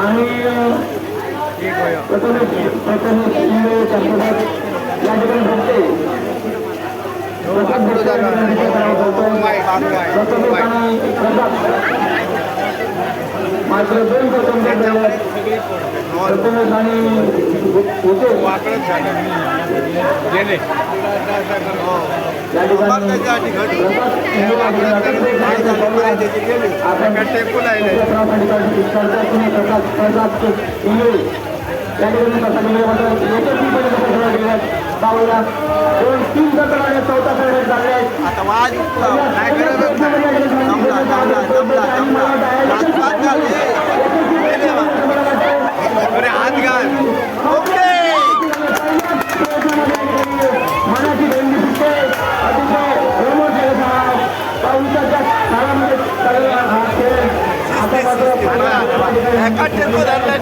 आणि या ठिकाणी भेटते मात्र दोन प्रथम प्रथमेश आणि होते या ठिकाणी तीन गट चौथा खेळ झाले आहेत आता वाज काय करत जमला जमला একা টেম্পো দাঁড়িয়ে